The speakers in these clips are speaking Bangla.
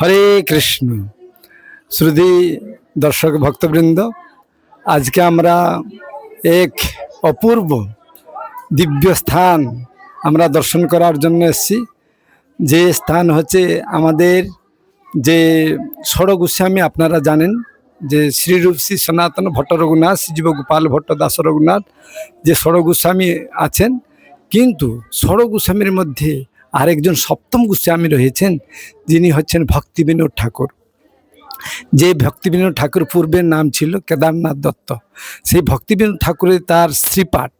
হরে কৃষ্ণ। শ্রুতি দর্শক ভক্তবৃন্দ, আজকে আমরা এক অপূর্ব দিব্য স্থান আমরা দর্শন করার জন্য এসেছি। যে স্থান হচ্ছে আমাদের যে ষড় গোস্বামী আপনারা জানেন যে শ্রীরূপ শ্রী সনাতন ভট্ট রঘুনাথ শ্রীজীব গোপাল ভট্ট দাস রঘুনাথ যে ষড় গোস্বামী আছেন, কিন্তু ষড় গোস্বামীর মধ্যে আরেকজন সপ্তম গোস্বামী রয়েছেন, যিনি হচ্ছেন ভক্তিবিনোদ ঠাকুর। যে ভক্তিবিনোদ ঠাকুর পূর্বের নাম ছিল কেদারনাথ দত্ত, সেই ভক্তিবিনোদ ঠাকুরের তার শ্রীপাঠ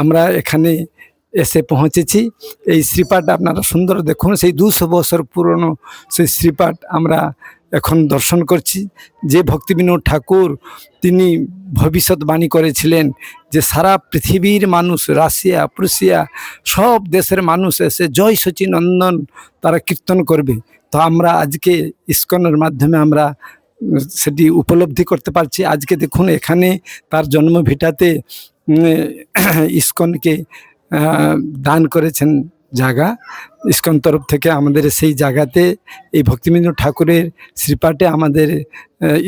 আমরা এখানে এসে পৌঁছেছি। এই শ্রীপাঠ আপনারা সুন্দর দেখুন, সেই দুশো বছর পুরনো সেই শ্রীপাঠ আমরা এখন দর্শন করছি। যে ভক্তিবিনোদ ঠাকুর তিনি ভবিষ্যৎবাণী করেছিলেন যে সারা পৃথিবীর মানুষ, রাশিয়া, প্রুশিয়া, সব দেশের মানুষ এসে জয় সচিনন্দন তারা কীর্তন করবে। তো আমরা আজকে ইস্কনের মাধ্যমে আমরা সেটি উপলব্ধি করতে পারছি। আজকে দেখুন এখানে তার জন্মভিটাতে ইস্কনকে দান করেছেন জায়গা। ইস্কন তরফ থেকে আমাদের সেই জায়গাতে এই ভক্তিবিন্দু ঠাকুরের শ্রীপাঠে আমাদের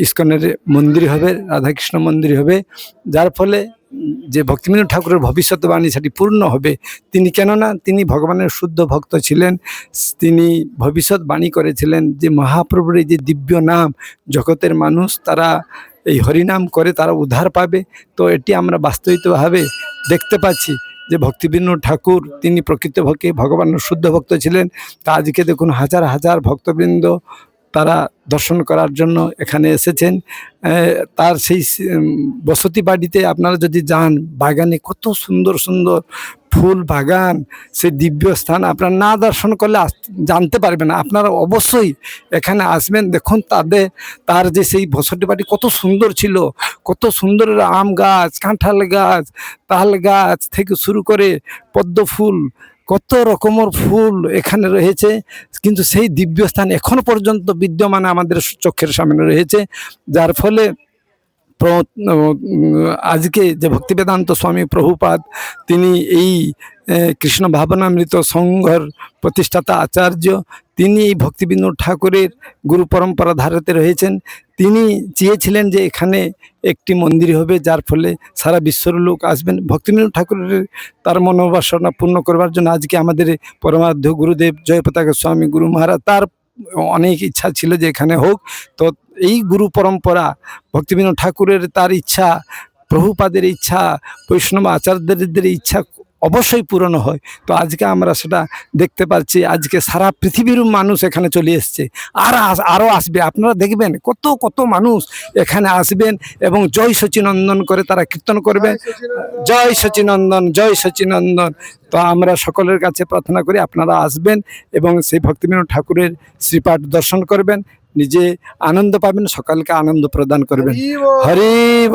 ইস্কনের মন্দির হবে, রাধাকৃষ্ণ মন্দির হবে। যার ফলে যে ভক্তিবিন্দু ঠাকুরের ভবিষ্যৎবাণী সেটি পূর্ণ হবে। তিনি কেননা, তিনি ভগবানের শুদ্ধ ভক্ত ছিলেন। তিনি ভবিষ্যৎবাণী করেছিলেন যে মহাপ্রভুর যে দিব্য নাম, জগতের মানুষ তারা এই হরিনাম করে তারা উদ্ধার পাবে। তো এটি আমরা বাস্তবিতভাবে দেখতে পাচ্ছি। যে ভক্তিবিন্ন ঠাকুর, তিনি প্রকৃত ভক্তি ভগবানের শুদ্ধ ভক্ত ছিলেন। তা আজকে দেখুন হাজার হাজার ভক্তবৃন্দ তারা দর্শন করার জন্য এখানে এসেছেন। তার সেই বসতি বাড়িতে আপনারা যদি যান, বাগানে কত সুন্দর সুন্দর ফুল বাগান সে দিব্য স্থান আপনারা না দর্শন করলে জানতে পারবেন আপনারা অবশ্যই এখানে আসবেন, দেখুন তাদের, তার যে সেই বসতি বাড়ি কত সুন্দর ছিল, কত সুন্দর আম গাছ, কাঁঠাল গাছ, তাল গাছ থেকে শুরু করে পদ্ম ফুল, কত রকমের ফুল এখানে রয়েছে। কিন্তু সেই দিব্য স্থান এখনও পর্যন্ত বিদ্যমান আমাদের চোখের সামনে রয়েছে, যার ফলে আজকে যে ভক্তিবেদান্ত স্বামী প্রভুপাদ, তিনি এই কৃষ্ণ ভাবনামৃত সংঘর প্রতিষ্ঠাতা আচার্য, তিনি এই ভক্তিবিন্দু ঠাকুরের গুরু পরম্পরা ধারাতে রয়েছেন। তিনি চেয়েছিলেন যে এখানে একটি মন্দির হবে, যার ফলে সারা বিশ্বর লোক আসবেন। ভক্তিবিন্দু ঠাকুরের তার মনোবাসনা পূর্ণ করবার জন্য আজকে আমাদের পরমাধ্য গুরুদেব জয়পতাকা স্বামী গুরু মহারাজ, তার অনেক ইচ্ছা ছিল যে এখানে হোক। তো এই গুরু পরম্পরা ভক্তিবিনোদ ঠাকুরের তার ইচ্ছা প্রভুপাদের ইচ্ছা বৈষ্ণব আচার্যদের ইচ্ছা অবশ্যই পূরণ হয়। তো আজকে আমরা সেটা দেখতে পাচ্ছি আজকে সারা পৃথিবীর মানুষ এখানে চলে এসছে। আর আরও আসবে। আপনারা দেখবেন কত কত মানুষ এখানে আসবেন এবং জয় সচিনন্দন করে তারা কীর্তন করবে। জয় সচিনন্দন জয় সচিনন্দন। তো আমরা সকলের কাছে প্রার্থনা করি আপনারা আসবেন এবং সেই ভক্তিবিনোদ ঠাকুরের শ্রীপাঠ দর্শন করবেন। নিজে আনন্দ পাবেন সকালকে আনন্দ প্রদান করবেন হরি বল।